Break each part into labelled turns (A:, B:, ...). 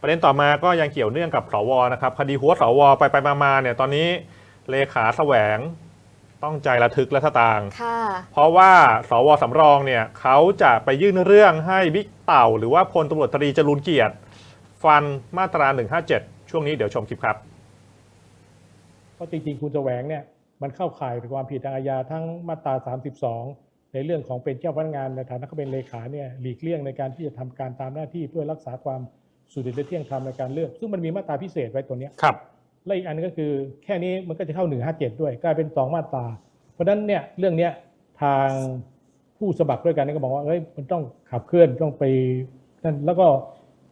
A: ประเด็นต่อมาก็ยังเกี่ยวเนื่องกับสวนะครับคดีหัวสวไปไปๆมาๆเนี่ยตอนนี้เลขาแสวงต้องใจระทึกและสตางค์
B: ค่ะ
A: เพราะว่าสวสำรองเนี่ยเขาจะไปยื่นเรื่องให้บิ๊กเต่า หรือว่าพลตำรวจตรีจรูนเกียรติ ฟันมาตรา 157 ช่วงนี้เดี๋ยวชมคลิปครับ
C: เพราะจริงๆ คุณแสวงเนี่ยมันเข้าข่ายเป็นความผิดทางอาญาทั้งมาตรา 32 ในเรื่องของเป็นเจ้าพนักงานในฐานะเขาเป็นเลขาเนี่ยหลีกเลี่ยงในการที่จะทำการตามหน้าที่เพื่อรักษาความ สุจริตและเที่ยงธรรมในการเลือก ซึ่งมันมีมาตราพิเศษไว้ตัวเนี้ย
A: ครับ
C: และอีกอันนึงก็คือแค่นี้มันก็จะเข้า 157 ด้วยกลายเป็น 2 มาตรา เพราะฉะนั้นเนี่ยเรื่องเนี้ยทางผู้สมัครด้วยกันเนี่ยก็บอกว่าเอ้ยมันต้องขับเคลื่อนต้องไปนั่นแล้วก็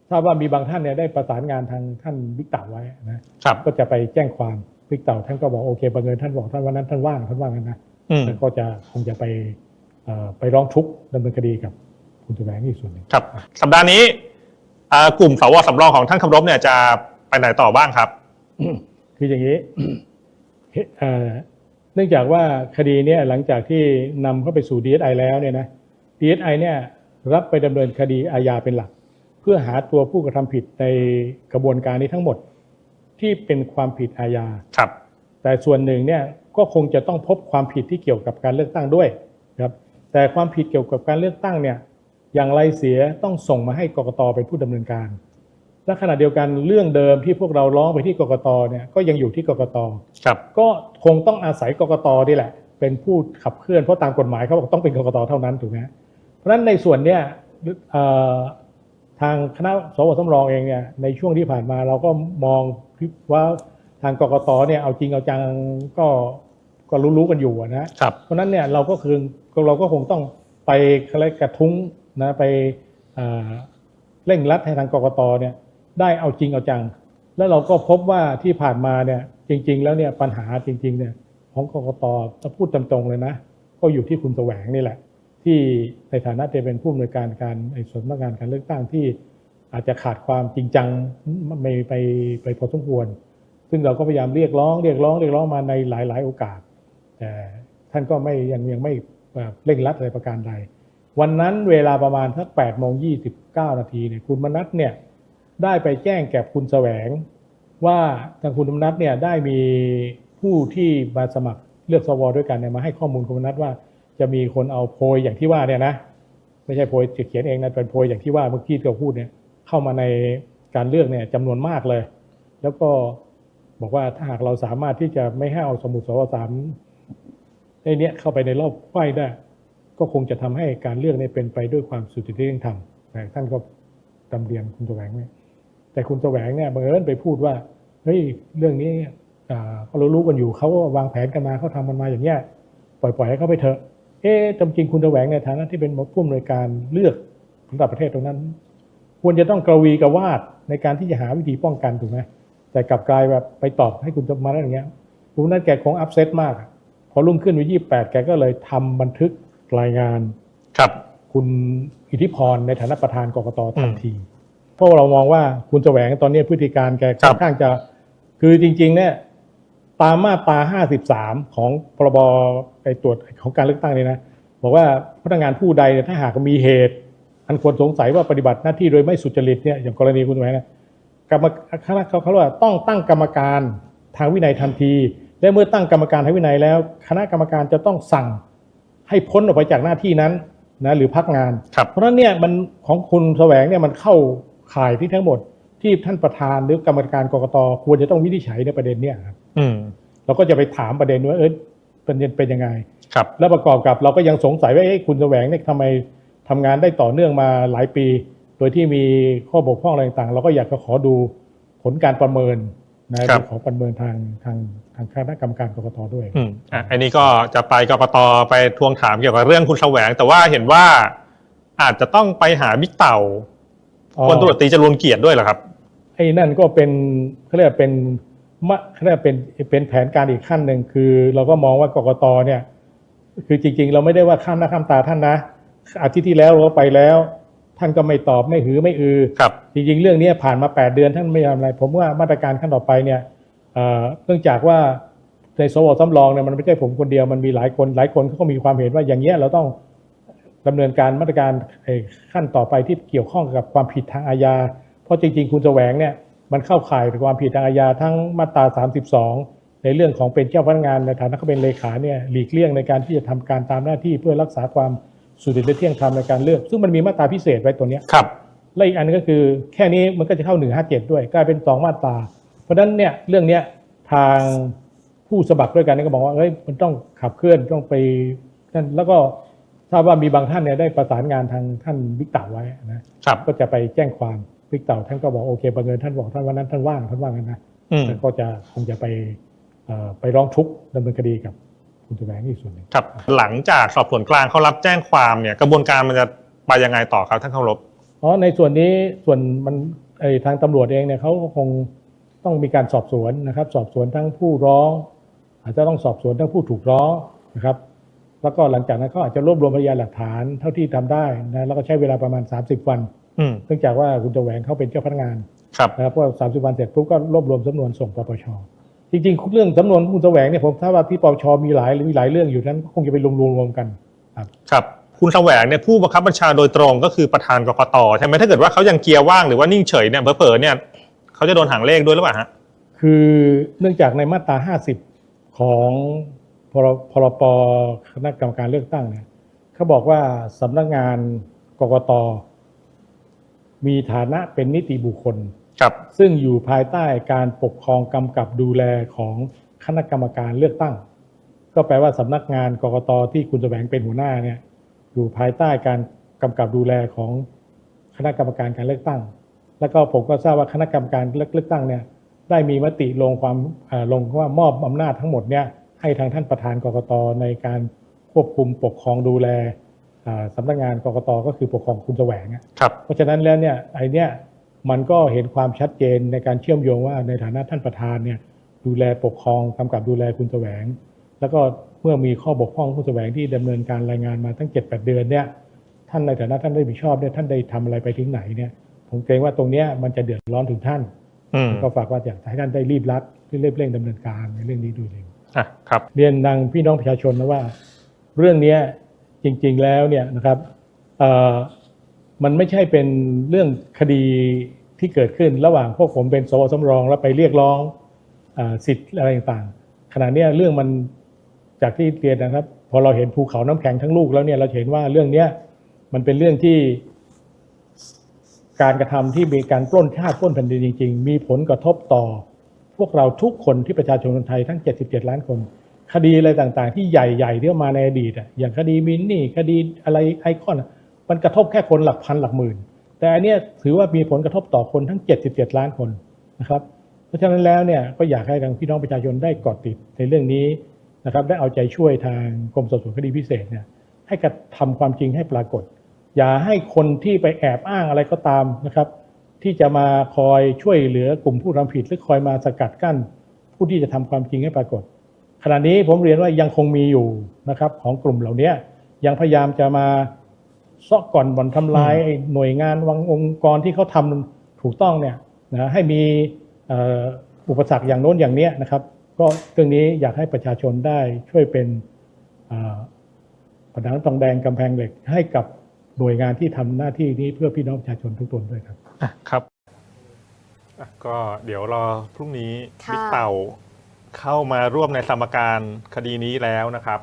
C: ทราบว่ามีบางท่านเนี่ยได้ประสานงานทางท่านบิ๊กเต่าไว้นะครับก็จะไปแจ้งความบิ๊กเต่าท่านก็บอกโอเคบังเอิญท่านบอกท่านวันนั้นท่านว่างท่านว่างกันนะ
A: อืม
C: ท่านก็จะคงจะไปเอ่อไปร้องทุกข์ดำเนินคดีกับคุณแสวงอีกส่วนหนึ่ง
A: ครับสัปดาห์นี้อ่า กลุ่มสวสำรองของท่านคำรบเนี่ยจะไปไหนต่อบ้างครับ
C: คืออย่างนี้เอ่อเนื่องจากว่าคดีเนี้หลังจากที่นำเข้าไปสู่ DSI แล้วเนี่ยนะ DSI เนี่ยรับไปดำเนินคดีอาญาเป็นหลัก เพื่อหาตัวผู้กระทำผิดในกระบวนการนี้ทั้งหมดที่เป็นความผิดอาญา
A: ครับ
C: แต่ส่วนหนึ่งเนี่ยก็คงจะต้องพบความผิดที่เกี่ยวกับการเลือกตั้งด้วยนะครับแต่ความผิดเกี่ยวกับการเลือกตั้งเนี่ย อย่างไรเสียต้องส่งมาให้กกตเป็นผู้ดำเนินการ และขณะเดียวกันเรื่องเดิมที่พวกเราร้องไปที่กกตเนี่ยก็ยังอยู่ที่กกต
A: ครับ
C: ก็คงต้องอาศัยกกตนี่แหละ เป็นผู้ขับเคลื่อนเพราะตามกฎหมายเขาบอกต้องเป็นกกตเท่านั้นถูกไหมฮะเพราะฉะนั้นในส่วนเนี้ยเอ่อทางคณะสวสำรองเองเนี่ยในช่วงที่ผ่านมาเราก็มองว่าทางกกตเนี่ยเอาจริงเอาจังก็ก็รู้ๆกันอยู่อะนะ
A: ครับ
C: เพราะฉะนั้นเนี่ยเราก็คือเราก็คงต้องไปอะไรกระทุ้ง นะไปเร่งรัดให้ทางกกตเนี่ยได้เอาจริงเอาจัง แล้วเราก็พบว่าที่ผ่านมาเนี่ยจริง ๆ แล้วเนี่ยปัญหาจริงๆเนี่ยของกกตถ้าพูดตรงๆเลยนะก็อยู่ที่คุณแสวงนี่แหละ ที่ในฐานะจะเป็นผู้อำนวยการการไอ้สำนักงานการเลือกตั้งที่อาจจะขาดความจริงจังไม่ไปไปพอสมควร ซึ่งเราก็พยายามเรียกร้องเรียกร้องเรียกร้องมาในหลาย ๆ โอกาส แต่ท่านก็ไม่ยังยังไม่เอ่อเร่งรัดอะไรประการใด วันนั้นเวลาประมาณสัก8โมง29นาทีเนี่ยคุณมนัทเนี่ยได้ไปแจ้งแก่คุณแสวง ว่าทางคุณมนัทเนี่ยได้มีผู้ที่มาสมัครเลือกสวด้วยกันเนี่ยมาให้ข้อมูลคุณมนัทว่า จะมีคนเอาโพยอย่างที่ว่าเนี่ยนะไม่ใช่โพยจะเขียนเองนะเป็นโพยอย่างที่ว่าเมื่อกี้ที่เราพูดเนี่ยเข้ามาในการเลือกเนี่ยจำนวนมากเลย แล้วก็บอกว่าถ้าหากเราสามารถที่จะไม่ให้เอาสมุดสวสามในนี้เข้าไปในรอบไฟได้ ก็คงจะทำให้การเลือกเนี่ยเป็นไปด้วยความสุจริตยุติธรรมแต่ท่านก็ดำเรียนคุณแสวงเนี่ยแต่คุณแสวงเนี่ยบังเอิญไปพูดว่าเฮ้ยเรื่องนี้อ่าเขารู้กันอยู่เขาวางแผนกันมาเขาทำกันมาอย่างเงี้ยปล่อย ๆ ให้เขาไปเถอะ เอ๊ะจริงคุณแสวงในฐานะที่เป็นผู้อำนวยการเลือกสำหรับประเทศตรงนั้น ควรจะต้องกระวีกระวาดในการที่จะหาวิธีป้องกันถูกไหมแต่กลับกลายแบบไปตอบให้คุณจะมาได้อย่างเงี้ยคุณนั้นแกคงอัพเซตมาก พอรุ่งขึ้นวันยี่แปดแกก็เลยทำบันทึก รายงาน
A: ครับ
C: คุณอิทธิพรในฐานะประธานกกตทันที เพราะเรามองว่าคุณแสวงตอนนี้พฤติการแก
A: ครั
C: ค่อบนข้างจะ คือจริง ๆ เนี่ยตามมาตรา 53 ของพรบไอตรวจของการเลือกตั้งนี่นะ บอกว่าพนักงานผู้ใดเนี่ยถ้าหากมีเหตุ อันควรสงสัยว่าปฏิบัติหน้าที่โดยไม่สุจริตเนี่ยอย่างกรณีคุณแสวงนะกรรมคณะเขาเขาเรียกว่าต้องตั้งกรรมการทางวินัยทันที และเมื่อตั้งกรรมการทางวินัยแล้ว คณะกรรมการจะต้องสั่ง ให้พ้นออกไปจากหน้าที่นั้นนะหรือพักงาน
A: ครับ
C: เพราะฉะนั้นเนี่ยมันของคุณแสวงเนี่ยมันเข้าข่ายที่ทั้งหมดที่ท่านประธานหรือกรรมการกกตควรจะต้องวินิจฉัยในประเด็นเนี่ยครับ
A: อืม
C: เราก็จะไปถามประเด็นว่าเออประเด็นเป็นยังไง
A: ครับ
C: แล้วประกอบกับเราก็ยังสงสัยว่าเอ๊ะคุณแสวงเนี่ยทำไมทำงานได้ต่อเนื่องมาหลายปี โดยที่มีข้อบกพร่องอะไรต่างๆ เราก็อยากจะขอดูผลการประเมิน นะครับขอประเมินทางทางทางคณะกรรมการกกตด้วย
A: อืมอะอันนี้ก็จะไปกกตไปทวงถามเกี่ยวกับเรื่องคุณแสวง แต่ว่าเห็นว่าอาจจะต้องไปหาบิ๊กเต่า
C: อ๋อ
A: พลตำรวจตรีจรูนเกียรติด้วยเหรอครับ
C: ไอ้นั่นก็เป็นเขาเรียกว่าเป็นมะเขาเรียกว่าเป็นเป็นแผนการอีกขั้นหนึ่งคือ เราก็มองว่ากกตเนี่ย คือจริง ๆ เราไม่ได้ว่าข้ามหน้าข้ามตาท่านนะอาทิตย์ที่แล้วเราก็ไปแล้ว ท่านก็ไม่ตอบไม่หือไม่อือ
A: ครับ
C: จริงๆเรื่องนี้ผ่านมา 8 เดือนท่านไม่ทำอะไร ผมว่ามาตรการขั้นต่อไปเนี่ยเอ่อเนื่องจากว่าในสวสำรองเนี่ยมันไม่ใช่ผมคนเดียวมันมีหลายคนหลายคนเขาก็มีความเห็นว่าอย่างเงี้ยเราต้องดำเนินการมาตรการไอ้ขั้นต่อไปที่เกี่ยวข้องกับความผิดทางอาญาพเพราะจริง ๆ คุณแสวงเนี่ยมันเข้าข่ายความผิดทางอาญาทั้งมาตรา 32 ในเรื่องของเป็นเจ้าพนักงานในฐานะเขาเป็นเลขาเนี่ยหลีกเลี่ยงในการที่จะทำการตามหน้าที่เพื่อรักษาความ สุจริตและเที่ยงธรรมในการเลือก ซึ่งมันมีมาตราพิเศษไว้ตัวเนี้ย
A: ครับ
C: และอีกอันนึงก็คือแค่นี้มันก็จะเข้า157ด้วยกลายเป็น2มาตรา เพราะฉะนั้นเนี่ยเรื่องเนี้ยทางผู้สมัครด้วยกันเนี่ยก็บอกว่าเฮ้ยมันต้องขับเคลื่อนต้องไปนั่นแล้วก็ทราบว่ามีบางท่านเนี่ยได้ประสานงานทางท่านบิ๊กเต่าไว้นะครับก็จะไปแจ้งความบิ๊กเต่าท่านก็บอกโอเคบังเอิญท่านบอกท่านวันนั้นท่านว่างท่านว่างกันนะ
A: อืม
C: แล้วก็จะคงจะไปเอ่อไปร้องทุกข์ดำเนินคดีกับ คุณแสวงอีกส่วนหนึ่ง
A: ครับหลังจากสอบสวนกลางเขารับแจ้งความเนี่ยกระบวนการมันจะไปยังไงต่อครับท่านเคารพ
C: อ๋อในส่วนนี้ส่วนมันไอทางตำรวจเองเนี่ยเขาก็คงต้องมีการสอบสวนนะครับ สอบสวนทั้งผู้ร้อง อาจจะต้องสอบสวนทั้งผู้ถูกร้องนะครับ แล้วก็หลังจากนั้นเขาอาจจะรวบรวมพยานหลักฐานเท่าที่ทำได้นะแล้วก็ใช้เวลาประมาณ 30 วัน
A: อืม
C: เนื่องจากว่าคุณแสวงเขาเป็นเจ้าพนักงาน
A: ครับ
C: นะครับพอ30วันเสร็จปุ๊บก็รวบรวมสำนวนส่งปปช จริงๆเรื่องสำนวนคุณแสวงเนี่ยผมทราบว่าที่ปปชมีหลายมีหลายเรื่องอยู่นั้นคงจะไปรวมรวมๆกันครับ
A: ครับคุณแสวงเนี่ยผู้บังคับบัญชาโดยตรงก็คือประธานกกตใช่ไหมถ้าเกิดว่าเขายังเกียร์ว่างหรือว่านิ่งเฉยเนี่ยเผลอๆเนี่ยเขาจะโดนหางเลขด้วยหรือเปล่าฮะ
C: คือเนื่องจากในมาตรา 50 ของพรพรปคณะกรรมการเลือกตั้งเนี่ยเขาบอกว่าสำนักงานกกตมีฐานะเป็นนิติบุคคล
A: ครับ
C: ซึ่งอยู่ภายใต้การปกครองกำกับดูแลของคณะกรรมการเลือกตั้ง ก็แปลว่าสำนักงานกกตที่คุณแสวงเป็นหัวหน้าเนี่ยอยู่ภายใต้การกำกับดูแลของคณะกรรมการการเลือกตั้ง แล้วก็ผมก็ทราบว่าคณะกรรมการเลือกตั้งเนี่ยได้มีมติลงความเอ่อลงว่ามอบอำนาจทั้งหมดเนี่ยให้ทางท่านประธานกกตในการควบคุมปกครองดูแลอ่าสำนักงานกกตก็คือปกครองคุณแสวงอะ
A: ครับ
C: เพราะฉะนั้นแล้วเนี่ยไอเนี้ย มันก็เห็นความชัดเจนในการเชื่อมโยงว่าในฐานะท่านประธานเนี่ยดูแลปกครองกำกับดูแลคุณแสวง แล้วก็เมื่อมีข้อบกพร่องคุณแสวงที่ดำเนินการรายงานมาตั้ง 7-8 เดือนเนี่ยท่านในฐานะท่านได้ผิดชอบเนี่ยท่านได้ทำอะไรไปถึงไหนเนี่ยผมเกรงว่าตรงเนี้ยมันจะเดือดร้อนถึงท่าน
A: อืม
C: ก็ฝากว่าอยากให้ท่านได้รีบรัดรีบเร่งดำเนินการในเรื่องนี้โดยเร็ว
A: อะครับ
C: เรียนทางพี่น้องประชาชนนะว่า เรื่องเนี้ยจริง ๆแล้วเนี่ยนะครับเอ่อ มันไม่ใช่เป็นเรื่องคดีที่เกิดขึ้นระหว่างพวกผมเป็นสวสำรองแล้วไปเรียกร้องอสิทธิ์อะไรต่างๆขณะนี้เรื่องมันจากที่เรียนนะครับ พอเราเห็นภูเขาน้ำแข็งทั้งลูกแล้วเนี่ยเราเห็นว่าเรื่องเนี้ยมันเป็นเรื่องที่การกระทำที่มีการปล้นชาติปล้นแผ่นดินจริง ๆ มีผลกระทบต่อ พวกเราทุกคนที่ประชาชนคนไทยทั้ง 77 ล้านคน คดีอะไรต่างๆ ที่ใหญ่ๆที่มาในอดีตอะอย่างคดีมินนี่คดีอะไรไอคอนอะ มันกระทบแค่คนหลักพันหลักหมื่น แต่อันนี้ถือว่ามีผลกระทบต่อคนทั้ง 77 ล้านคนนะครับเพราะฉะนั้นแล้วเนี่ยก็อยากให้ทางพี่น้องประชาชนได้เกาะติดในเรื่องนี้นะครับได้เอาใจช่วยทางกรมสอบสวนคดีพิเศษเนี่ยให้กระทำความจริงให้ปรากฏ อย่าให้คนที่ไปแอบอ้างอะไรก็ตามนะครับ ที่จะมาคอยช่วยเหลือกลุ่มผู้ทำผิดหรือคอยมาสกัดกั้น ผู้ที่จะทำความจริงให้ปรากฏ ขณะนี้ผมเรียนว่ายังคงมีอยู่นะครับของกลุ่มเหล่านี้ยังพยายามจะมา ซอกก่อนบ่อนทำลายไอ้หน่วยงานวังองค์กรที่เขาทำถูกต้องเนี่ยนะให้มีเอ่ออุปสรรคอย่างโน้นอย่างเนี้ยนะครับ ก็เรื่องนี้อยากให้ประชาชนได้ช่วยเป็นเอ่อผนังทองแดงกำแพงเหล็กให้กับหน่วยงานที่ทำหน้าที่นี้เพื่อพี่น้องประชาชนทุกตนด้วยครับ
A: อะครับอะก็เดี๋ยวรอพรุ่งนี้
B: ค่ะ
A: บิ๊กเต่าเข้ามาร่วมในสมการคดีนี้แล้วนะครับ